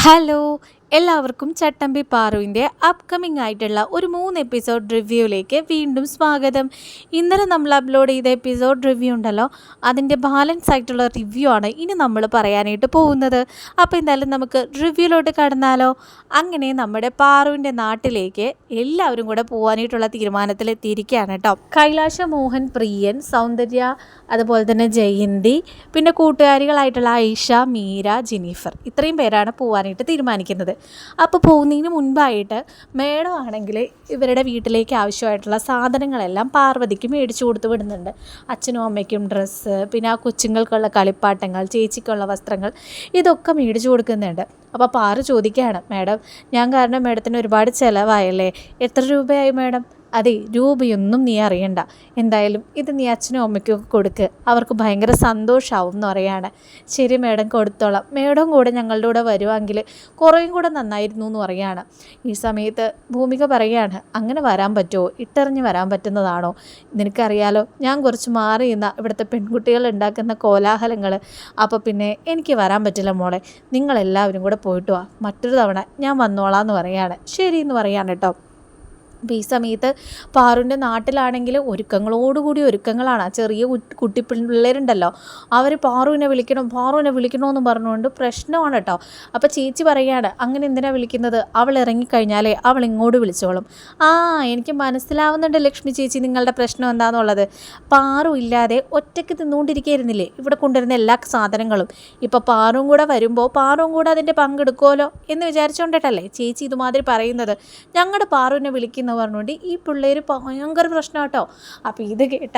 Hello എല്ലാവർക്കും ചട്ടമ്പി പാറുവിന്റെ upcoming ആയിട്ടുള്ള ഒരു മൂന്ന് എപ്പിസോഡ് റിവ്യൂയിലേക്ക് വീണ്ടും സ്വാഗതം. ഇന്നലെ നമ്മൾ അപ്ലോഡ് ചെയ്ത എപ്പിസോഡ് റിവ്യൂ ഉണ്ടല്ലോ അതിന്റെ ബാലൻസ് ആയിട്ടുള്ള റിവ്യൂ ആണ് ഇനി നമ്മൾ പറയാനായിട്ട് പോകുന്നത്. അപ്പോൾ എന്തായാലും നമുക്ക് റിവ്യൂയിലോട്ട് കടന്നാലോ? അങ്ങനെ നമ്മുടെ പാറുവിന്റെ നാട്ടിലേക്ക് എല്ലാവരും കൂടെ പോകാനായിട്ടുള്ള തീരുമാനത്തിൽ എത്തിയിരിക്കുകയാണ് കേട്ടോ. കൈലാശ മോഹൻ പ്രിയൻ സൗന്ദര്യ അതുപോലെ തന്നെ ജയന്തി പിന്നെ കൂട്ടുകാരികളായിട്ടുള്ള ഐഷ മീര ജിനീഫർ ഇത്രയും പേരാണ് പോകാനായിട്ട് തീരുമാനിക്കുന്നത്. അപ്പോൾ പോകുന്നതിന് മുൻപായിട്ട് മേഡം ആണെങ്കിൽ ഇവരുടെ വീട്ടിലേക്ക് ആവശ്യമായിട്ടുള്ള സാധനങ്ങളെല്ലാം പാർവതിക്ക് മേടിച്ചു കൊടുത്തു വിടുന്നുണ്ട്. അച്ഛനും അമ്മയ്ക്കും ഡ്രസ്സ് പിന്നെ ആ കൊച്ചുങ്ങൾക്കുള്ള കളിപ്പാട്ടങ്ങൾ ചേച്ചിക്കുള്ള വസ്ത്രങ്ങൾ ഇതൊക്കെ മേടിച്ചു കൊടുക്കുന്നുണ്ട്. അപ്പോൾ പാറു ചോദിക്കുകയാണ് മാഡം ഞാൻ കാരണം മാഡത്തിന് ഒരുപാട് ചിലവായല്ലേ? എത്ര രൂപയായി മാഡം? അതെ രൂപയൊന്നും നീ അറിയണ്ട. എന്തായാലും ഇത് നീ അച്ഛനും അമ്മയ്ക്കും ഒക്കെ കൊടുക്ക്. അവർക്ക് ഭയങ്കര സന്തോഷമാവും എന്ന് പറയാണ്. ശരി മേഡം കൊടുത്തോളാം. മേഡം കൂടെ ഞങ്ങളുടെ കൂടെ വരുവാണെങ്കിൽ കുറേയും കൂടെ നന്നായിരുന്നു എന്ന് പറയാണ്. ഈ സമയത്ത് ഭൂമിക പറയുകയാണ് അങ്ങനെ വരാൻ പറ്റുമോ? ഇട്ടെറിഞ്ഞ് വരാൻ പറ്റുന്നതാണോ? നിനക്കറിയാലോ ഞാൻ കുറച്ച് മാറി നിന്ന ഇവിടുത്തെ പെൺകുട്ടികൾ ഉണ്ടാക്കുന്ന കോലാഹലങ്ങൾ അപ്പോൾ പിന്നെ എനിക്ക് വരാൻ പറ്റില്ല മോളെ. നിങ്ങളെല്ലാവരും കൂടെ പോയിട്ട് വാ. മറ്റൊരു തവണ ഞാൻ വന്നോളാം എന്ന് പറയാണ്. ശരി എന്ന് പറയാണ് കേട്ടോ. അപ്പോൾ ഈ സമയത്ത് പാറുവിന്റെ നാട്ടിലാണെങ്കിൽ ഒരുക്കങ്ങളോടുകൂടി ഒരുക്കങ്ങളാണ്. ആ ചെറിയ കുട്ടി പിള്ളേരുണ്ടല്ലോ. അവർ പാറുവിനെ വിളിക്കണം പാറുവിനെ വിളിക്കണമെന്ന് പറഞ്ഞുകൊണ്ട് പ്രശ്നമാണ് കേട്ടോ അപ്പോൾ ചേച്ചി പറയുകയാണ് അങ്ങനെ എന്തിനാണ് വിളിക്കുന്നത്? അവൾ ഇറങ്ങിക്കഴിഞ്ഞാലേ അവൾ ഇങ്ങോട്ട് വിളിച്ചോളും. ആ എനിക്ക് മനസ്സിലാവുന്നുണ്ട് ലക്ഷ്മി ചേച്ചി നിങ്ങളുടെ പ്രശ്നം എന്താണെന്നുള്ളത് പാറു ഇല്ലാതെ ഒറ്റയ്ക്ക് തിന്നുകൊണ്ടിരിക്കുകയായിരുന്നില്ലേ ഇവിടെ കൊണ്ടുവരുന്ന എല്ലാ സാധനങ്ങളും. ഇപ്പോൾ പാറും കൂടെ വരുമ്പോൾ പാറും കൂടെ അതിന്റെ പങ്കെടുക്കുമല്ലോ എന്ന് വിചാരിച്ചുകൊണ്ടിട്ടല്ലേ ചേച്ചി ഇതുമാതിരി പറയുന്നത്. ഞങ്ങളുടെ പാറുവിനെ വിളിക്കുന്ന എന്ന് പറഞ്ഞുകൊണ്ട് ഈ പിള്ളേർ ഭയങ്കര പ്രശ്നം കേട്ടോ അപ്പോൾ ഇത് കേട്ട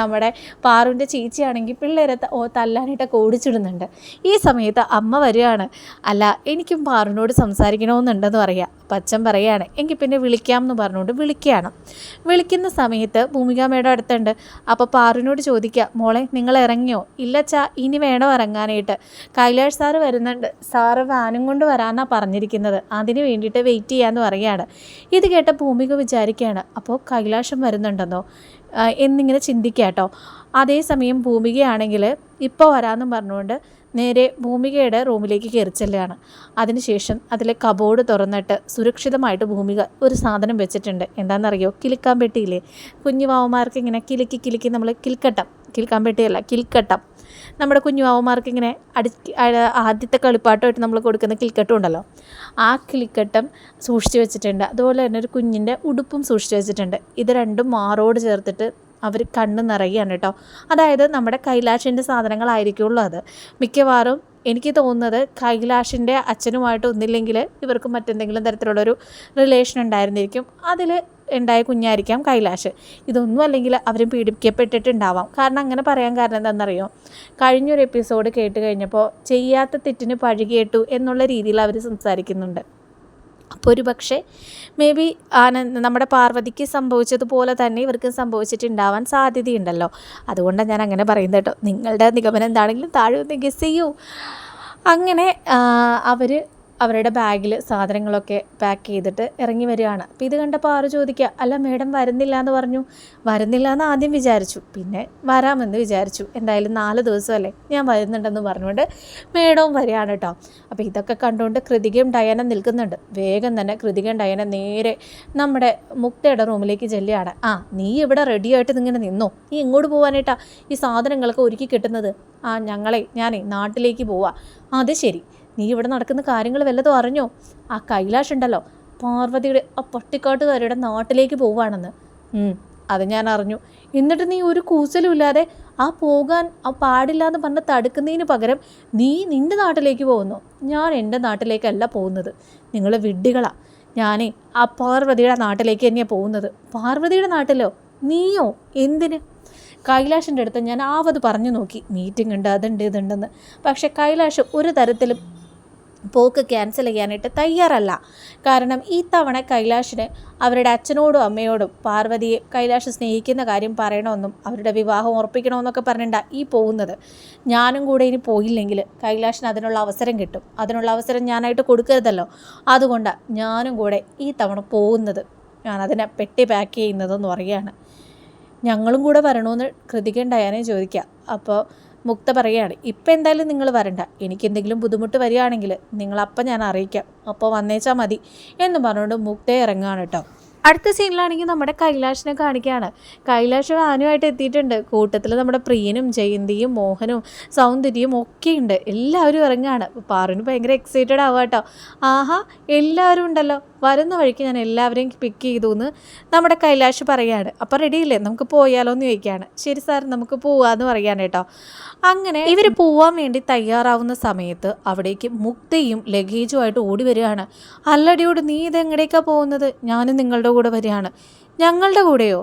നമ്മുടെ പാറുവിന്റെ ചേച്ചിയാണെങ്കിൽ പിള്ളേരെ തല്ലാനായിട്ടൊക്കെ ഓടിച്ചിടുന്നുണ്ട്. ഈ സമയത്ത് അമ്മ വരികയാണ്. അല്ല എനിക്കും പാറുവിനോട് സംസാരിക്കണമെന്നുണ്ടെന്ന് പറയാം. അച്ഛൻ പറയുകയാണ്. എങ്കിൽ പിന്നെ വിളിക്കാം എന്ന് പറഞ്ഞുകൊണ്ട് വിളിക്കുകയാണ്. വിളിക്കുന്ന സമയത്ത് ഭൂമിക മേഡം അടുത്തുണ്ട്. അപ്പോൾ പാറുവിനോട് ചോദിക്കുക മോളെ നിങ്ങൾ ഇറങ്ങിയോ? ഇല്ല ചാ ഇനി വേണോ ഇറങ്ങാനായിട്ട്. കൈലാഷ് സാറ് വരുന്നുണ്ട്. സാറ് വാനും കൊണ്ട് വരാമെന്നാണ് പറഞ്ഞിരിക്കുന്നത്. അതിന് വേണ്ടിയിട്ട് വെയിറ്റ് ചെയ്യാമെന്ന് പറയുകയാണ്. ഇത് കേട്ട ഭൂമിക വിചാരിക്കുകയാണ്. അപ്പോൾ കൈലാഷം വരുന്നുണ്ടെന്നോ? എന്നിങ്ങനെ ചിന്തിക്കുക കേട്ടോ. അതേസമയം ഭൂമികയാണെങ്കിൽ ഇപ്പോൾ വരാമെന്നും പറഞ്ഞുകൊണ്ട് നേരെ ഭൂമികയുടെ റൂമിലേക്ക് കയറി ചെല്ലുകയാണ്. അതിനുശേഷം അതിലെ കബോർഡ് തുറന്നിട്ട് സുരക്ഷിതമായിട്ട് ഭൂമിക ഒരു സാധനം വെച്ചിട്ടുണ്ട്. എന്താണെന്നറിയോ? കിലുക്കാൻ പെട്ടിയില്ലേ കുഞ്ഞു വാവന്മാർക്ക് ഇങ്ങനെ കിലുക്കി കിലുക്കി നമ്മൾ കിൽക്കട്ടം. കിൽക്കാൻ പെട്ടിയല്ല കിൽക്കട്ടം. നമ്മുടെ കുഞ്ഞു വാവന്മാർക്ക് ഇങ്ങനെ അടി ആദ്യത്തെ കളിപ്പാട്ടമായിട്ട് നമ്മൾ കൊടുക്കുന്ന കിൽക്കട്ടം ഉണ്ടല്ലോ. ആ കിളിക്കട്ടം സൂക്ഷിച്ച് വെച്ചിട്ടുണ്ട്. അതുപോലെ തന്നെ ഒരു കുഞ്ഞിന്റെ ഉടുപ്പും സൂക്ഷിച്ച് വെച്ചിട്ടുണ്ട്. ഇത് രണ്ടും മാറോട് ചേർത്തിട്ട് അവർ കണ്ണ് നിറയുകയാണ് കേട്ടോ. അതായത് നമ്മുടെ കൈലാഷിന്റെ സാധനങ്ങളായിരിക്കുള്ളൂ അത് മിക്കവാറും എനിക്ക് തോന്നുന്നത് കൈലാഷിന്റെ അച്ഛനുമായിട്ട് ഒന്നില്ലെങ്കിൽ ഇവർക്ക് മറ്റെന്തെങ്കിലും തരത്തിലുള്ളൊരു റിലേഷൻ ഉണ്ടായിരുന്നിരിക്കും. അതിൽ ഉണ്ടായ കുഞ്ഞായിരിക്കാം കൈലാഷ്. ഇതൊന്നും അല്ലെങ്കിൽ അവരും പീഡിപ്പിക്കപ്പെട്ടിട്ടുണ്ടാവാം. കാരണം അങ്ങനെ പറയാൻ കാരണം എന്താണെന്നറിയോ? കഴിഞ്ഞൊരു എപ്പിസോഡ് കേട്ട് കഴിഞ്ഞപ്പോൾ ചെയ്യാത്ത തെറ്റിന് പഴി കേട്ടു എന്നുള്ള രീതിയിൽ അവർ സംസാരിക്കുന്നുണ്ട്. അപ്പോൾ ഒരു പക്ഷേ മേ ബി ആനന്ദ് നമ്മുടെ പാർവതിക്ക് സംഭവിച്ചതുപോലെ തന്നെ ഇവർക്കും സംഭവിച്ചിട്ടുണ്ടാവാൻ സാധ്യതയുണ്ടല്ലോ. അതുകൊണ്ടാണ് ഞാൻ അങ്ങനെ പറയുന്നത് കേട്ടോ. നിങ്ങളുടെ നിഗമനം എന്താണെങ്കിലും താഴെ ഒന്ന് ഗസ് ചെയ്യൂ. അങ്ങനെ അവർ അവരുടെ ബാഗിൽ സാധനങ്ങളൊക്കെ പാക്ക് ചെയ്തിട്ട് ഇറങ്ങി വരികയാണ്. അപ്പോൾ ഇത് കണ്ടപ്പോൾ ആറ് ചോദിക്കുക അല്ല മേഡം വരുന്നില്ല എന്ന് പറഞ്ഞു. വരുന്നില്ല എന്ന് ആദ്യം വിചാരിച്ചു. പിന്നെ വരാമെന്ന് വിചാരിച്ചു. എന്തായാലും നാല് ദിവസമല്ലേ ഞാൻ വരുന്നുണ്ടെന്ന് പറഞ്ഞുകൊണ്ട് മേഡവും വരികയാണ് കേട്ടോ. അപ്പോൾ ഇതൊക്കെ കണ്ടുകൊണ്ട് കൃതികയും ഡയന നിൽക്കുന്നുണ്ട്. വേഗം തന്നെ കൃതികയും ഡയന നേരെ നമ്മുടെ മുക്തയുടെ റൂമിലേക്ക് ചെല്ലുകയാണ്. ആ നീ ഇവിടെ റെഡി ആയിട്ട് ഇങ്ങനെ നിന്നോ? നീ എങ്ങോട്ട് പോകാനായിട്ടാ ഈ സാധനങ്ങളൊക്കെ ഒരുക്കി കിട്ടുന്നത്? ആ ഞങ്ങളെ ഞാനേ നാട്ടിലേക്ക് പോവാം. അത് ശരി. നീ ഇവിടെ നടക്കുന്ന കാര്യങ്ങൾ വല്ലതും അറിഞ്ഞോ? ആ കൈലാഷ് ഉണ്ടല്ലോ പാർവതിയുടെ ആ പട്ടിക്കാട്ടുകാരുടെ നാട്ടിലേക്ക് പോവാണെന്ന് അത് ഞാൻ അറിഞ്ഞു. എന്നിട്ട് നീ ഒരു കൂസലും ഇല്ലാതെ ആ പോകാൻ ആ പാടില്ല എന്ന് പറഞ്ഞ് തടുക്കുന്നതിന് പകരം നീ നിന്റെ നാട്ടിലേക്ക് പോകുന്നു. ഞാൻ എന്റെ നാട്ടിലേക്കല്ല പോകുന്നത്. നിങ്ങൾ വിഡ്ഢികളാണ് ഞാനേ ആ പാർവതിയുടെ നാട്ടിലേക്ക് തന്നെയാണ് പോകുന്നത്. പാർവതിയുടെ നാട്ടിലോ? നീയോ? എന്തിന്? കൈലാഷിന്റെ അടുത്ത് ഞാൻ ആവത് പറഞ്ഞു നോക്കി. മീറ്റിംഗ് ഉണ്ട് അതുണ്ട് ഇതുണ്ടെന്ന്. പക്ഷേ കൈലാഷ് ഒരു തരത്തിലും പോക്ക് ക്യാൻസൽ ചെയ്യാനായിട്ട് തയ്യാറല്ല. കാരണം ഈ തവണ കൈലാഷിന് അവരുടെ അച്ഛനോടും അമ്മയോടും പാർവതിയെ കൈലാഷ് സ്നേഹിക്കുന്ന കാര്യം പറയണമെന്നും അവരുടെ വിവാഹം ഉറപ്പിക്കണമെന്നൊക്കെ പറഞ്ഞിട്ടാണ് ഈ പോകുന്നത്. ഞാനും കൂടെ ഇനി പോയില്ലെങ്കിൽ കൈലാഷിന് അതിനുള്ള അവസരം കിട്ടും. അതിനുള്ള അവസരം ഞാനായിട്ട് കൊടുക്കരുതല്ലോ. അതുകൊണ്ട് ഞാനും കൂടെ ഈ തവണ പോകുന്നത്. ഞാൻ അതിനെ പെട്ടി പാക്ക് ചെയ്യുന്നതെന്ന് പറയുകയാണ്. ഞങ്ങളും കൂടെ വരണമെന്ന് കൃതിക ഡയാനെ ചോദിക്കുക. അപ്പോൾ മുക്ത പറയുകയാണ് ഇപ്പം എന്തായാലും നിങ്ങൾ വരണ്ട. എനിക്ക് എന്തെങ്കിലും ബുദ്ധിമുട്ട് വരികയാണെങ്കിൽ നിങ്ങളപ്പം ഞാൻ അറിയിക്കാം. അപ്പോൾ വന്നേച്ചാൽ മതി എന്ന് പറഞ്ഞുകൊണ്ട് മുക്തയെ ഇറങ്ങുകയാണ് കേട്ടോ. അടുത്ത സീനിലാണെങ്കിൽ നമ്മുടെ കൈലാഷിനെ കാണിക്കുകയാണ്. കൈലാഷ് ആനുമായിട്ട് എത്തിയിട്ടുണ്ട്. കൂട്ടത്തിൽ നമ്മുടെ പ്രിയനും ജയന്തിയും മോഹനും സൗന്ദര്യവും ഒക്കെ ഉണ്ട്. എല്ലാവരും ഇറങ്ങുകയാണ്. പാറുവിന് ഭയങ്കര എക്സൈറ്റഡ് ആവുക കേട്ടോ. ആഹാ എല്ലാവരും ഉണ്ടല്ലോ. വരുന്ന വഴിക്ക് ഞാൻ എല്ലാവരെയും പിക്ക് ചെയ്തു എന്ന് നമ്മുടെ കൈലാഷ് പറയാണ് അപ്പോൾ റെഡിയില്ലേ നമുക്ക് പോയാലോ എന്ന് ചോദിക്കുകയാണ്. ശരി സാർ നമുക്ക് പോവാന്ന് പറയാണ് കേട്ടോ. അങ്ങനെ ഇവർ പോവാൻ വേണ്ടി തയ്യാറാവുന്ന സമയത്ത് അവിടേക്ക് മുക്തയും ലഗേജുമായിട്ട് ഓടി വരികയാണ്. അല്ലടിയോട് നീ ഇതെങ്ങടേക്കാണ് പോകുന്നത്? ഞാനും നിങ്ങളുടെ കൂടെ വരികയാണ്. ഞങ്ങളുടെ കൂടെയോ?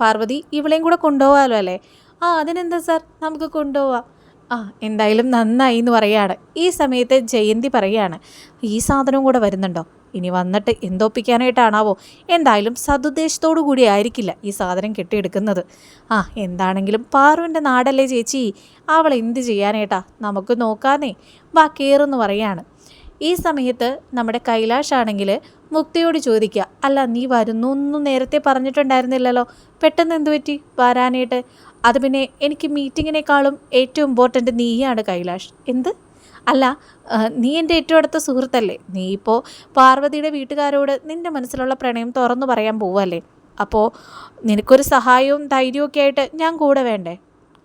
പാർവതി ഇവളെയും കൂടെ കൊണ്ടുപോകാമല്ലോ അല്ലേ? ആ അതിനെന്താ സാർ? നമുക്ക് കൊണ്ടുപോവാം. ആ എന്തായാലും നന്നായി എന്ന് പറയുകയാണ്. ഈ സമയത്ത് ജയന്തി പറയുകയാണ് ഈ സാധനവും കൂടെ വരുന്നുണ്ടോ? ഇനി വന്നിട്ട് എന്തോപ്പിക്കാനായിട്ടാണാവോ? എന്തായാലും സതുദ്ദേശത്തോടു കൂടി ആയിരിക്കില്ല ഈ സാധനം കെട്ടിയെടുക്കുന്നത്. ആ എന്താണെങ്കിലും പാറുവിന്റെ നാടല്ലേ ചേച്ചി? അവൾ എന്ത് ചെയ്യാനായിട്ടാ? നമുക്ക് നോക്കാന്നേ. വാ കയറെന്ന് പറയാണ് ഈ സമയത്ത് നമ്മുടെ കൈലാഷ് ആണെങ്കിൽ മുക്തിയോട് ചോദിക്കുക അല്ല നീ വരുന്നു ഒന്നും നേരത്തെ പറഞ്ഞിട്ടുണ്ടായിരുന്നില്ലല്ലോ. പെട്ടെന്ന് എന്തു പറ്റി? വരാനായിട്ട്. അത് പിന്നെ എനിക്ക് മീറ്റിങ്ങിനേക്കാളും ഏറ്റവും ഇമ്പോർട്ടന്റ് നീയാണ് കൈലാഷ്. എന്ത്? അല്ല നീ എന്റെ ഏറ്റവും അടുത്ത സുഹൃത്തല്ലേ? നീ ഇപ്പോൾ പാർവതിയുടെ വീട്ടുകാരോട് നിന്റെ മനസ്സിലുള്ള പ്രണയം തുറന്നു പറയാൻ പോവല്ലേ അപ്പോൾ നിനക്കൊരു സഹായവും ധൈര്യവും ഒക്കെ ആയിട്ട് ഞാൻ കൂടെ വേണ്ടേ?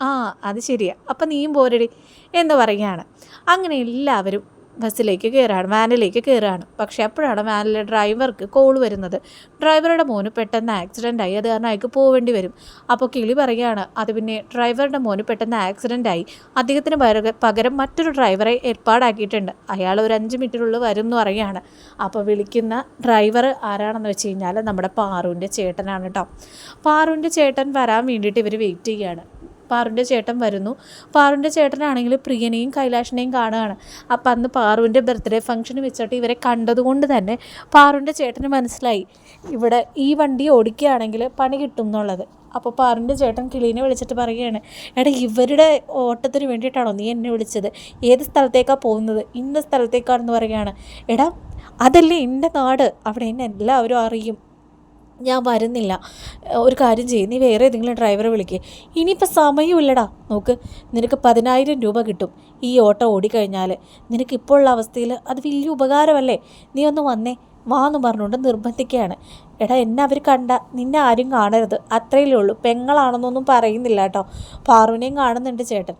ആ അത് ശരിയാ. അപ്പം നീയും പോരടി എന്ന് പറയുകയാണ്. അങ്ങനെ എല്ലാവരും ബസ്സിലേക്ക് കയറുകയാണ് വാനിലേക്ക് കയറുകയാണ് പക്ഷേ അപ്പോഴാണ് വാനിലെ ഡ്രൈവർക്ക് കോൾ വരുന്നത്. ഡ്രൈവറുടെ മോന് പെട്ടെന്ന് ആക്സിഡന്റ് ആയി. അത് കാരണം അയാൾക്ക് പോവേണ്ടി വരും. അപ്പോൾ കിളി പറയുകയാണ് അത് പിന്നെ ഡ്രൈവറുടെ മോന് പെട്ടെന്ന് ആക്സിഡന്റ് ആയി. അദ്ദേഹത്തിന് പകര- മറ്റൊരു ഡ്രൈവറെ ഏർപ്പാടാക്കിയിട്ടുണ്ട്. അയാൾ ഒരു അഞ്ച് മിനിറ്റിനുള്ളിൽ വരും എന്ന് പറയുകയാണ്. അപ്പോൾ വിളിക്കുന്ന ഡ്രൈവർ ആരാണെന്ന് വെച്ച് കഴിഞ്ഞാൽ നമ്മുടെ പാറുവിന്റെ ചേട്ടനാണ് കേട്ടോ. പാറുവിന്റെ ചേട്ടൻ വരാൻ വേണ്ടിയിട്ട് ഇവർ വെയിറ്റ് ചെയ്യുകയാണ്. പാറുവിന്റെ ചേട്ടൻ വരുന്നു. പാറുവിന്റെ ചേട്ടനാണെങ്കിൽ പ്രിയനെയും കൈലാഷിനെയും കാണുകയാണ്. അപ്പം അന്ന് പാറുവിന്റെ ബർത്ത്ഡേ ഫംഗ്ഷന് വെച്ചിട്ട് ഇവരെ കണ്ടതുകൊണ്ട് തന്നെ പാറുവിന്റെ ചേട്ടന് മനസ്സിലായി. ഇവിടെ ഈ വണ്ടി ഓടിക്കുകയാണെങ്കിൽ പണി കിട്ടും എന്നുള്ളത് അപ്പോൾ പാറുവിന്റെ ചേട്ടൻ കിളീനെ വിളിച്ചിട്ട് പറയുകയാണ് എടാ ഇവരുടെ ഓട്ടത്തിന് വേണ്ടിയിട്ടാണോ നീ എന്നെ വിളിച്ചത്? ഏത് സ്ഥലത്തേക്കാണ് പോകുന്നത്? ഇന്ന സ്ഥലത്തേക്കാണെന്ന് പറയുകയാണ്. എടാ അതല്ലേ എന്റെ നാട്. അവിടെ എന്നെ എല്ലാവരും അറിയും. ഞാൻ വരുന്നില്ല. ഒരു കാര്യം ചെയ്യും നീ വേറെ ഏതെങ്കിലും ഡ്രൈവറെ വിളിക്കുക ഇനിയിപ്പോൾ സമയമില്ലടാ. നോക്ക് നിനക്ക് പതിനായിരം രൂപ കിട്ടും ഈ ഓട്ടോ ഓടിക്കഴിഞ്ഞാൽ നിനക്ക് ഇപ്പോൾ അവസ്ഥയിൽ അത് വലിയ ഉപകാരമല്ലേ? നീ ഒന്ന് വന്നേ വാ എന്ന് പറഞ്ഞുകൊണ്ട് നിർബന്ധിക്കുകയാണ്. എടാ എന്നെ അവർ കണ്ട നിന്നെ ആരും കാണരുത്. അത്രയല്ലേ ഉള്ളൂ പെങ്ങളാണെന്നൊന്നും പറയുന്നില്ല കേട്ടോ. പാറുവിനെയും കാണുന്നുണ്ട് ചേട്ടൻ.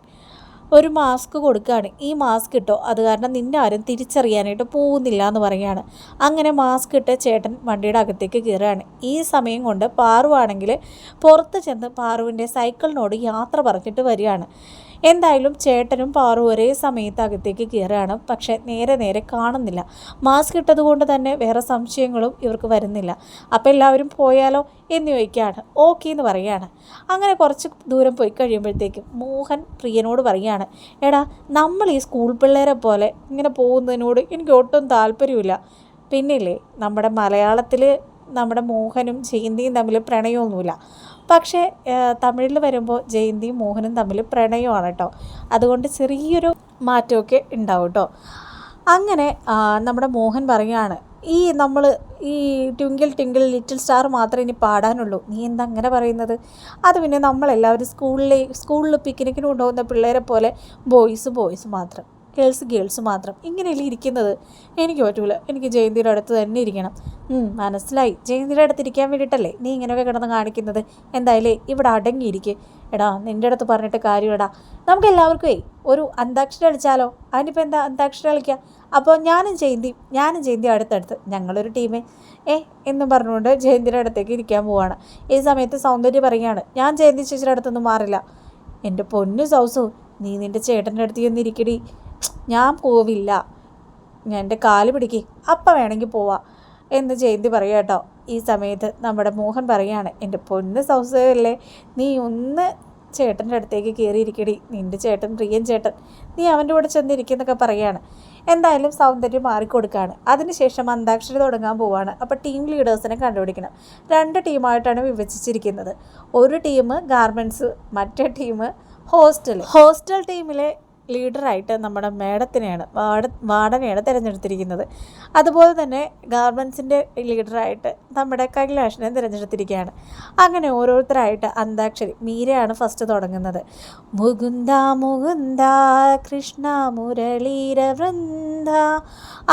ഒരു മാസ്ക് കൊടുക്കുകയാണ്. ഈ മാസ്ക് ഇട്ടോ? അത് കാരണം നിന്നെ ആരും തിരിച്ചറിയാനായിട്ട് പോകുന്നില്ല എന്ന് പറയുകയാണ്. അങ്ങനെ മാസ്ക് ഇട്ട ചേട്ടൻ വണ്ടിയുടെ അകത്തേക്ക് കയറുകയാണ്. ഈ സമയം കൊണ്ട് പാറുവാണെങ്കിൽ പുറത്ത് ചെന്ന് പാറുവിന്റെ സൈക്കിളിനോട് യാത്ര പറഞ്ഞിട്ട് വരികയാണ്. എന്തായാലും ചേട്ടനും പാറു ഒരേ സമയത്ത് അകത്തേക്ക് കയറുകയാണ്. പക്ഷേ നേരെ നേരെ കാണുന്നില്ല. മാസ്ക് ഇട്ടതുകൊണ്ട് തന്നെ വേറെ സംശയങ്ങളും ഇവർക്ക് വരുന്നില്ല. അപ്പോൾ എല്ലാവരും പോയാലോ എന്ന് ചോദിക്കുകയാണ്. ഓക്കെ എന്ന് പറയുകയാണ്. അങ്ങനെ കുറച്ച് ദൂരം പോയി കഴിയുമ്പോഴത്തേക്കും മോഹൻ പ്രിയനോട് പറയുകയാണ്. എടാ നമ്മൾ ഈ സ്കൂൾ പിള്ളേരെ പോലെ ഇങ്ങനെ പോകുന്നതിനോട് എനിക്ക് ഒട്ടും താല്പര്യമില്ല. പിന്നില്ലേ നമ്മുടെ മലയാളത്തിൽ നമ്മുടെ മോഹനും ജയന്തിയും തമ്മിൽ പ്രണയമൊന്നുമില്ല. പക്ഷേ തമിഴിൽ വരുമ്പോൾ ജയന്തിയും മോഹനും തമ്മിൽ പ്രണയമാണ് കേട്ടോ. അതുകൊണ്ട് ചെറിയൊരു മാറ്റമൊക്കെ ഉണ്ടാവും കേട്ടോ. അങ്ങനെ നമ്മുടെ മോഹൻ പറയുകയാണ് ഈ നമ്മൾ ഈ ട്വിങ്കിൾ ട്വിങ്കിൾ ലിറ്റിൽ സ്റ്റാർ മാത്രമേ ഇനി പാടാനുള്ളൂ. നീ എന്താ അങ്ങനെ പറയുന്നത്? അത് പിന്നെ നമ്മളെല്ലാവരും സ്കൂളിലെ സ്കൂളിൽ പിക്നിക്കിന് കൊണ്ടുപോകുന്ന പിള്ളേരെ പോലെ ബോയ്സ് ബോയ്സ് മാത്രം. ഗേൾസ് ഗേൾസ് മാത്രം ഇങ്ങനെയല്ലേ ഇരിക്കുന്നത്? എനിക്ക് പറ്റൂല. എനിക്ക് ജയന്തിയുടെ അടുത്ത് തന്നെ ഇരിക്കണം. മനസ്സിലായി. ജയന്തിയുടെ അടുത്ത് ഇരിക്കാൻ വേണ്ടിയിട്ടല്ലേ നീ ഇങ്ങനെയൊക്കെ കിടന്ന് കാണിക്കുന്നത്? എന്തായാലേ ഇവിടെ അടങ്ങിയിരിക്കുക എടാ നിന്റെ അടുത്ത് പറഞ്ഞിട്ട് കാര്യമെടാ നമുക്ക് എല്ലാവർക്കുമേ ഒരു അന്താക്ഷരി കളിച്ചാലോ? അതിനിപ്പോൾ എന്താ അന്താക്ഷരി കളിക്കുക അപ്പോൾ ഞാനും ജയന്തി ഞാനും ജയന്തി അടുത്തടുത്ത്. ഞങ്ങളൊരു ടീമേ. ഏ എന്നും പറഞ്ഞുകൊണ്ട് ജയന്തിയുടെ അടുത്തേക്ക് ഇരിക്കാൻ പോവാണ്. ഈ സമയത്ത് സൗന്ദര്യം പറയുകയാണ് ഞാൻ ജയന്തി ചേച്ചിയുടെ അടുത്തൊന്നും മാറില്ല. എന്റെ പൊന്നു സൗസു നീ നിന്റെ ചേട്ടന്റെ അടുത്ത് ചെന്നിരിക്കടി ഞാൻ പോവില്ല. എന്റെ കാൽ പിടിക്ക്. അപ്പം വേണമെങ്കിൽ പോവാം. എന്ന് ജയന്തി പറയുക കേട്ടോ ഈ സമയത്ത് നമ്മുടെ മോഹൻ പറയാണ് എന്റെ പൊന്ന് സൗസല്ലേ നീ ഒന്ന് ചേട്ടന്റെ അടുത്തേക്ക് കയറിയിരിക്കടി നിന്റെ ചേട്ടൻ പ്രിയൻ ചേട്ടൻ നീ അവന്റെ കൂടെ ചെന്നിരിക്കുന്നൊക്കെ പറയാണ്. എന്തായാലും സൗന്ദര്യം മാറിക്കൊടുക്കുകയാണ് അതിനുശേഷം അന്താക്ഷരി തുടങ്ങാൻ പോവുകയാണ് അപ്പോൾ ടീം ലീഡേഴ്സിനെ കണ്ടുപിടിക്കണം. രണ്ട് ടീമായിട്ടാണ് വിഭജിച്ചിരിക്കുന്നത്. ഒരു ടീം ഗാർമെന്റ്സ് മറ്റേ ടീം ഹോസ്റ്റൽ ഹോസ്റ്റൽ ടീമിലെ ലീഡറായിട്ട് നമ്മുടെ മേഡത്തിനെയാണ് വാർഡ വാർഡനെയാണ് തിരഞ്ഞെടുത്തിരിക്കുന്നത്. അതുപോലെ തന്നെ ഗാർമെൻസിന്റെ ലീഡറായിട്ട് നമ്മുടെ കൈലാഷിനെ തിരഞ്ഞെടുത്തിരിക്കുകയാണ്. അങ്ങനെ ഓരോരുത്തരായിട്ട് അന്താക്ഷരി മീരയാണ് ഫസ്റ്റ് തുടങ്ങുന്നത്. മുകുന്ദ മുകുന്ദ കൃഷ്ണ മുരളീര വൃന്ദ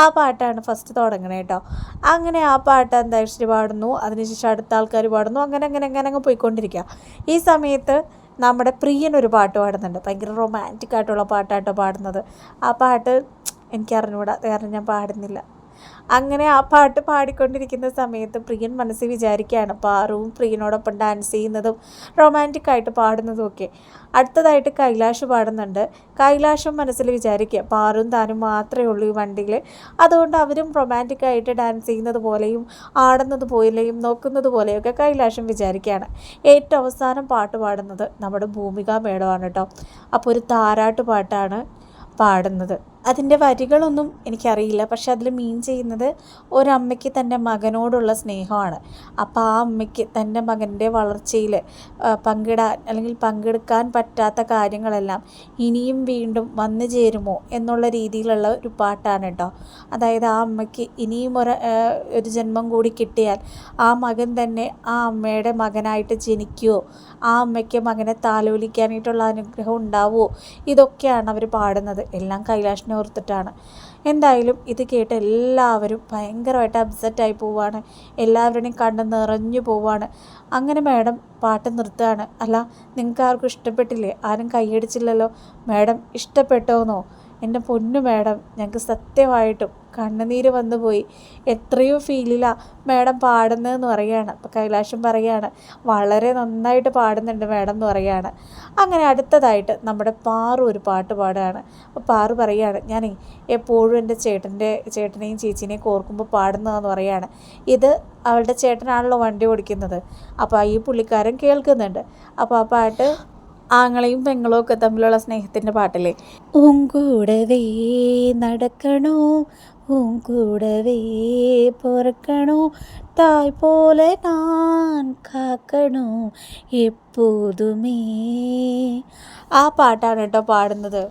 ആ പാട്ടാണ് ഫസ്റ്റ് തുടങ്ങണേ കേട്ടോ അങ്ങനെ ആ പാട്ട് അന്താക്ഷരി പാടുന്നു അതിനുശേഷം അടുത്ത ആൾക്കാർ പാടുന്നു അങ്ങനെ അങ്ങനെ അങ്ങനെ അങ്ങ് പോയിക്കൊണ്ടിരിക്കുക. ഈ സമയത്ത് നമ്മുടെ പ്രിയൻ ഒരു പാട്ട് പാടുന്നുണ്ട്. ഭയങ്കര റൊമാന്റിക് ആയിട്ടുള്ള പാട്ടാട്ടോ പാടുന്നത്. ആ പാട്ട് എനിക്കറിഞ്ഞുകൂടാ കാരണം ഞാൻ പാടുന്നില്ല. അങ്ങനെ ആ പാട്ട് പാടിക്കൊണ്ടിരിക്കുന്ന സമയത്ത് പ്രിയൻ മനസ്സിൽ വിചാരിക്കുകയാണ്. പാറുവും പ്രിയനോടൊപ്പം ഡാൻസ് ചെയ്യുന്നതും റൊമാന്റിക് ആയിട്ട് പാടുന്നതും ഒക്കെ. അടുത്തതായിട്ട് കൈലാഷ് പാടുന്നുണ്ട്. കൈലാഷും മനസ്സിൽ വിചാരിക്കുക പാറും താനും മാത്രമേ ഉള്ളൂ ഈ വണ്ടിയിൽ. അതുകൊണ്ട് അവരും റൊമാന്റിക് ആയിട്ട് ഡാൻസ് ചെയ്യുന്നത് പോലെയും ആടുന്നത് പോലെയും നോക്കുന്നത് പോലെയൊക്കെ കൈലാഷം വിചാരിക്കുകയാണ്. ഏറ്റവും അവസാനം പാട്ട് പാടുന്നത് നമ്മുടെ ഭൂമിക മേടമാണ് കേട്ടോ. അപ്പോൾ ഒരു താരാട്ട് പാട്ടാണ് പാടുന്നത്. അതിന്റെ വരികളൊന്നും എനിക്കറിയില്ല. പക്ഷെ അതിൽ മീൻ ചെയ്യുന്നത് ഒരമ്മയ്ക്ക് തന്റെ മകനോടുള്ള സ്നേഹമാണ്. അപ്പോൾ ആ അമ്മയ്ക്ക് തന്റെ മകന്റെ വളർച്ചയിൽ പങ്കിടാൻ അല്ലെങ്കിൽ പങ്കെടുക്കാൻ പറ്റാത്ത കാര്യങ്ങളെല്ലാം ഇനിയും വീണ്ടും വന്നു ചേരുമോ എന്നുള്ള രീതിയിലുള്ള ഒരു പാട്ടാണ് കേട്ടോ. അതായത് ആ അമ്മയ്ക്ക് ഇനിയും ഒരു ഒരു ജന്മം കൂടി കിട്ടിയാൽ ആ മകൻ തന്നെ ആ അമ്മയുടെ മകനായിട്ട് ജനിക്കുമോ ആ അമ്മയ്ക്ക് മകനെ താലോലിക്കാനായിട്ടുള്ള അനുഗ്രഹം ഉണ്ടാവുമോ ഇതൊക്കെയാണ് അവർ പാടുന്നത്. എല്ലാം കൈലാഷിനെ ഓർത്തിട്ടാണ് എന്തായാലും ഇത് കേട്ട് എല്ലാവരും ഭയങ്കരമായിട്ട് അപ്സെറ്റായി പോവാണ്. എല്ലാവരുടെയും കണ്ണ് നിറഞ്ഞു പോവാണ്. അങ്ങനെ മാഡം പാട്ട് നിർത്തുകയാണ്. അല്ല നിങ്ങൾക്ക് ആർക്കും ഇഷ്ടപ്പെട്ടില്ലേ? ആരും കൈയടിച്ചില്ലല്ലോ? മാഡം ഇഷ്ടപ്പെട്ടോന്നോ എന്റെ പൊന്നു മാഡം ഞങ്ങൾക്ക് സത്യമായിട്ടും കണ്ണുനീര് വന്നു പോയി എത്രയോ ഫീലിലാണ് മാഡം പാടുന്നതെന്ന് പറയുകയാണ്. അപ്പോൾ കൈലാഷം പറയുകയാണ് വളരെ നന്നായിട്ട് പാടുന്നുണ്ട് മാഡം എന്ന് പറയുകയാണ്. അങ്ങനെ അടുത്തതായിട്ട് നമ്മുടെ പാറു ഒരു പാട്ട് പാടുകയാണ്. അപ്പോൾ പാറു പറയുകയാണ് ഞാൻ എപ്പോഴും എന്റെ ചേട്ടന്റെ ചേട്ടനെയും ചേച്ചീനെയും ഓർക്കുമ്പോൾ പാടുന്നതെന്ന് പറയുകയാണ്. ഇത് അവളുടെ ചേട്ടനാണല്ലോ വണ്ടി ഓടിക്കുന്നത്. അപ്പോൾ ഈ പുള്ളിക്കാരൻ കേൾക്കുന്നുണ്ട്. അപ്പോൾ ആ പാട്ട് ആങ്ങളെയും പെങ്ങളും ഒക്കെ തമ്മിലുള്ള സ്നേഹത്തിന്റെ പാട്ടില്ലേ? ഉങ്കൂടവേ നടക്കണോ? ഉങ്കൂടവേ പൊറക്കണോ. തായ് പോലെ ഞാൻ കാക്കണോ എപ്പോതുമേ ആ പാട്ടാണ് കേട്ടോ പാടുന്നത്.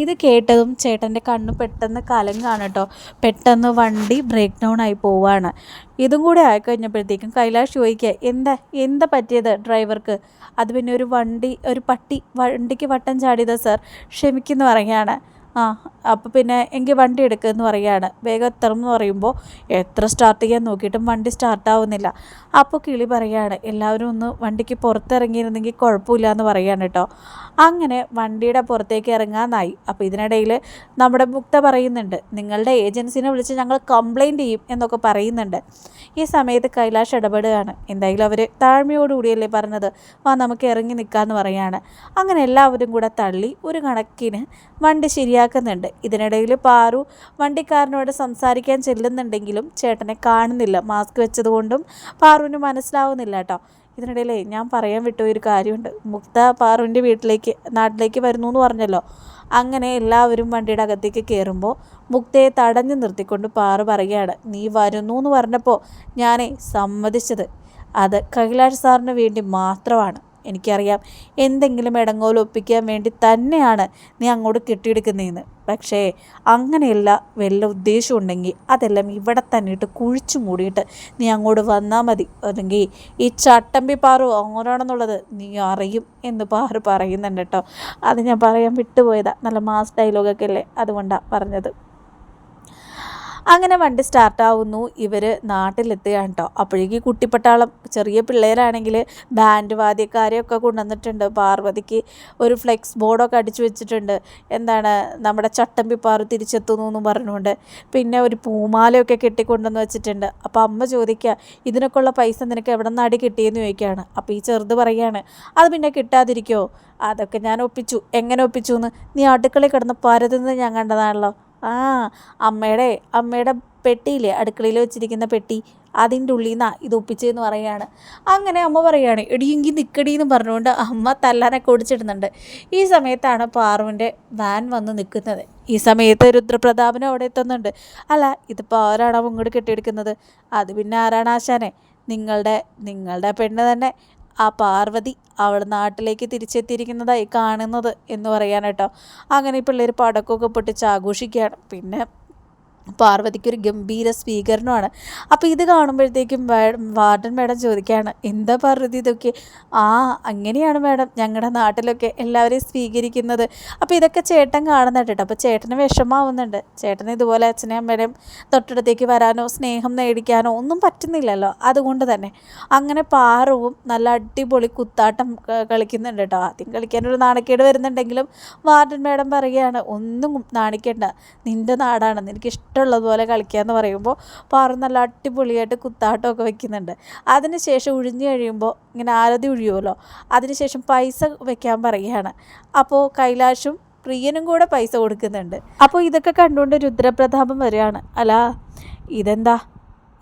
ഇത് കേട്ടതും ചേട്ടന്റെ കണ്ണ് പെട്ടെന്ന് കലങ്ങാണ് കേട്ടോ. പെട്ടെന്ന് വണ്ടി ബ്രേക്ക് ഡൗൺ ആയി പോവാണ്. ഇതും കൂടെ ആയിക്കഴിഞ്ഞപ്പോഴത്തേക്കും കൈലാഷ് ചോദിക്കുക എന്താ എന്താ പറ്റിയത് ഡ്രൈവർക്ക് അത് പിന്നെ ഒരു വണ്ടി ഒരു പട്ടി വണ്ടിക്ക് വട്ടം ചാടിയത് സാർ ക്ഷമിക്കുന്നു പറയുകയാണ്. ആ അപ്പോൾ പിന്നെ എങ്കിൽ വണ്ടി എടുക്കുമെന്ന് പറയുകയാണ് വേഗം എത്തണം എന്ന് പറയുമ്പോൾ എത്ര സ്റ്റാർട്ട് ചെയ്യാൻ നോക്കിയിട്ടും വണ്ടി സ്റ്റാർട്ടാവുന്നില്ല അപ്പോൾ കിളി പറയുകയാണ് എല്ലാവരും ഒന്ന് വണ്ടിക്ക് പുറത്തിറങ്ങിയിരുന്നെങ്കിൽ കുഴപ്പമില്ല എന്ന് പറയുകയാണ് കേട്ടോ അങ്ങനെ വണ്ടിയുടെ പുറത്തേക്ക് ഇറങ്ങാനായി. അപ്പോൾ ഇതിനിടയിൽ നമ്മുടെ മുക്ത പറയുന്നുണ്ട് നിങ്ങളുടെ ഏജൻസിനെ വിളിച്ച് ഞങ്ങൾ കംപ്ലൈന്റ് ചെയ്യും എന്നൊക്കെ പറയുന്നുണ്ട്. ഈ സമയത്ത് കൈലാഷ് ഇടപെടുകയാണ്. എന്തായാലും അവർ താഴ്മയോടുകൂടിയല്ലേ പറഞ്ഞത്? വാ നമുക്ക് ഇറങ്ങി നിൽക്കാമെന്ന് പറയുകയാണ് അങ്ങനെ എല്ലാവരും കൂടെ തള്ളി ഒരു കണക്കിന് വണ്ടി ശരിയാക്കുന്നുണ്ട്. ഇതിനിടയിൽ പാറു വണ്ടിക്കാരനോട് സംസാരിക്കാൻ ചെല്ലുന്നുണ്ടെങ്കിലും ചേട്ടനെ കാണുന്നില്ല. മാസ്ക് വെച്ചതുകൊണ്ടും പാറുവിന് മനസ്സിലാവുന്നില്ല കേട്ടോ. ഇതിനിടയിലേ ഞാൻ പറയാൻ വിട്ട ഒരു കാര്യമുണ്ട്. മുക്ത പാറുവിന്റെ വീട്ടിലേക്ക് നാട്ടിലേക്ക് വരുന്നു എന്ന് പറഞ്ഞല്ലോ. അങ്ങനെ എല്ലാവരും വണ്ടിയുടെ അകത്തേക്ക് കയറുമ്പോൾ മുക്തയെ തടഞ്ഞു നിർത്തിക്കൊണ്ട് പാറു പറയുകയാണ് നീ വരുന്നു എന്ന് പറഞ്ഞപ്പോൾ ഞാനേ സമ്മതിച്ചത്. അത് കൈലാഷ് സാറിന് വേണ്ടി മാത്രമാണ്. എനിക്കറിയാം. എന്തെങ്കിലും ഇടങ്ങോൽ ഒപ്പിക്കാൻ വേണ്ടി തന്നെയാണ് നീ അങ്ങോട്ട് കെട്ടിയെടുക്കുന്നതെന്ന്. പക്ഷേ അങ്ങനെയല്ല വല്ല ഉദ്ദേശം ഉണ്ടെങ്കിൽ അതെല്ലാം ഇവിടെ തന്നെ ഇട്ട് കുഴിച്ചു മൂടിയിട്ട് നീ അങ്ങോട്ട് വന്നാൽ മതി. അല്ലെങ്കിൽ ഈ ചട്ടമ്പി പാറു അങ്ങോട്ടാണെന്നുള്ളത് നീ അറിയും എന്ന് പാറു പറയുന്നുണ്ട് കേട്ടോ. അത് ഞാൻ പറയാൻ വിട്ടുപോയതാ. നല്ല മാസ് ഡയലോഗൊക്കെ അല്ലേ? അതുകൊണ്ടാണ് പറഞ്ഞത്. അങ്ങനെ വണ്ടി സ്റ്റാർട്ടാവുന്നു. ഇവർ നാട്ടിലെത്തുകയാണ് കേട്ടോ അപ്പോഴേക്ക് കുട്ടിപ്പട്ടാളം ചെറിയ പിള്ളേരാണെങ്കിൽ ബാൻഡ് വാദ്യക്കാരെയൊക്കെ കൊണ്ടുവന്നിട്ടുണ്ട്. പാർവതിക്ക് ഒരു ഫ്ലെക്സ് ബോർഡൊക്കെ അടിച്ചു വെച്ചിട്ടുണ്ട്. എന്താണ് നമ്മുടെ ചട്ടമ്പി പാറു തിരിച്ചെത്തുന്നു എന്ന് പറഞ്ഞുകൊണ്ട്. പിന്നെ ഒരു പൂമാലയൊക്കെ കെട്ടിക്കൊണ്ടെന്ന് വെച്ചിട്ടുണ്ട്. അപ്പോൾ അമ്മ ചോദിക്കുക ഇതിനൊക്കെയുള്ള പൈസ നിനക്ക് എവിടെ നിന്ന് അടി കിട്ടിയെന്ന് ചോദിക്കുകയാണ്. അപ്പോൾ ഈ ചെറുത് പറയുകയാണ് അത് പിന്നെ കിട്ടാതിരിക്കുമോ അതൊക്കെ ഞാൻ ഒപ്പിച്ചു. എങ്ങനെ ഒപ്പിച്ചു എന്ന്? നീ അടുക്കളയിൽ കിടന്ന് പരതുന്നത് ഞാൻ കണ്ടതാണല്ലോ. ആ അമ്മയുടെ അമ്മയുടെ പെട്ടിയില്ലേ അടുക്കളയിൽ വെച്ചിരിക്കുന്ന പെട്ടി അതിന്റെ ഉള്ളിൽ നിന്നാ ഇത് ഒപ്പിച്ചതെന്ന് പറയുകയാണ്. അങ്ങനെ അമ്മ പറയുകയാണ് എടിയെങ്കിൽ നിൽക്കടി എന്ന് പറഞ്ഞുകൊണ്ട് അമ്മ തല്ലാനൊക്കെ ഓടിച്ചിടുന്നുണ്ട്. ഈ സമയത്താണ് പാറുവിന്റെ വാൻ വന്ന് നിൽക്കുന്നത്. ഈ സമയത്ത് രുദ്രപ്രതാപനും അവിടെ എത്തുന്നുണ്ട്. അല്ല ഇതിപ്പോൾ ആരാണോ ഇങ്ങോട്ട് കെട്ടിയെടുക്കുന്നത്? അത് പിന്നെ ആരാണ് ആശാനെ? നിങ്ങളുടെ നിങ്ങളുടെ പെണ്ണ് തന്നെ. ആ പാർവതി അവൾ നാട്ടിലേക്ക് തിരിച്ചെത്തിയിരിക്കുന്നതായി കാണുന്നത് എന്ന് പറയാനാട്ടോ അങ്ങനെ പിള്ളേർ പടക്കമൊക്കെ പൊട്ടിച്ച് ആഘോഷിക്കുകയാണ്. പിന്നെ പാർവതിക്കൊരു ഗംഭീര സ്വീകരണമാണ്. അപ്പോൾ ഇത് കാണുമ്പോഴത്തേക്കും വാർഡൻ മാഡം ചോദിക്കുകയാണ് എന്താ പാർവതി ഇതൊക്കെ? ആ അങ്ങനെയാണ് മാഡം ഞങ്ങളുടെ നാട്ടിലൊക്കെ എല്ലാവരെയും സ്വീകരിക്കുന്നത്. അപ്പോൾ ഇതൊക്കെ ചേട്ടൻ കാണുന്നുണ്ട് കേട്ടോ. അപ്പോൾ ചേട്ടന് വിഷമാവുന്നുണ്ട്. ചേട്ടന് ഇതുപോലെ അച്ഛനെ അമ്മയുടെയും തൊട്ടടുത്തേക്ക് വരാനോ സ്നേഹം നേടിക്കാനോ ഒന്നും പറ്റുന്നില്ലല്ലോ. അതുകൊണ്ട് തന്നെ അങ്ങനെ പാറവും നല്ല അടിപൊളി കുത്താട്ടം കളിക്കുന്നുണ്ട് കേട്ടോ. ആദ്യം കളിക്കാനൊരു നാണക്കേട് വരുന്നുണ്ടെങ്കിലും വാർഡൻ മാഡം പറയുകയാണ് ഒന്നും നാണിക്കേണ്ട. നിന്റെ നാടാണ്. നിനക്ക് ഇഷ്ടമുള്ളതുപോലെ കളിക്കുക എന്ന് പറയുമ്പോൾ പാറ നല്ല അടിപൊളിയായിട്ട് കുത്താട്ടമൊക്കെ വെക്കുന്നുണ്ട്. അതിനുശേഷം ഉഴിഞ്ഞു കഴിയുമ്പോൾ ഇങ്ങനെ ആരതി ഉഴിയുമല്ലോ അതിനുശേഷം പൈസ വെക്കാൻ പറയുകയാണ്. അപ്പോൾ കൈലാഷും പ്രിയനും കൂടെ പൈസ കൊടുക്കുന്നുണ്ട്. അപ്പോൾ ഇതൊക്കെ കണ്ടുകൊണ്ട് രുദ്രപ്രതാപം വരികയാണ്. അല്ല ഇതെന്താ?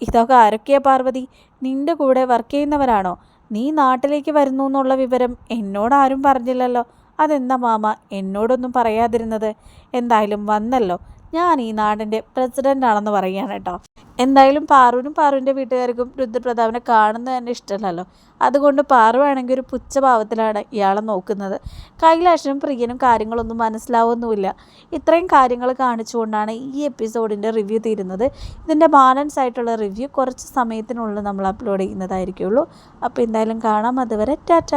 ഇതൊക്കെ ആരൊക്കെയാ പാർവതി? നിന്റെ കൂടെ വർക്ക് ചെയ്യുന്നവരാണോ? നീ നാട്ടിലേക്ക് വരുന്നു എന്നുള്ള വിവരം എന്നോട് ആരും പറഞ്ഞില്ലല്ലോ. അതെന്താ മാമ? എന്നോടൊന്നും പറയാതിരുന്നത്? എന്തായാലും വന്നല്ലോ. ഞാൻ ഈ നാടിന്റെ പ്രസിഡന്റാണെന്ന് പറയുകയാണ് കേട്ടോ. എന്തായാലും പാറുവിനും പാറുവിന്റെ വീട്ടുകാർക്കും രുദ്രപ്രതാപിനെ കാണുന്നത് തന്നെ ഇഷ്ടമല്ലല്ലോ. അതുകൊണ്ട് പാറു ആണെങ്കിൽ ഒരു പുച്ഛഭാവത്തിലാണ് ഇയാളെ നോക്കുന്നത്. കൈലാഷനും പ്രിയനും കാര്യങ്ങളൊന്നും മനസ്സിലാവുന്നുമില്ല. ഇത്രയും കാര്യങ്ങൾ കാണിച്ചുകൊണ്ടാണ് ഈ എപ്പിസോഡിന്റെ റിവ്യൂ തീരുന്നത്. ഇതിന്റെ ബാലൻസ് ആയിട്ടുള്ള റിവ്യൂ കുറച്ച് സമയത്തിനുള്ളിൽ നമ്മൾ അപ്ലോഡ് ചെയ്യുന്നതായിരിക്കുള്ളൂ. അപ്പോൾ എന്തായാലും കാണാം. അതുവരെ ടാറ്റ.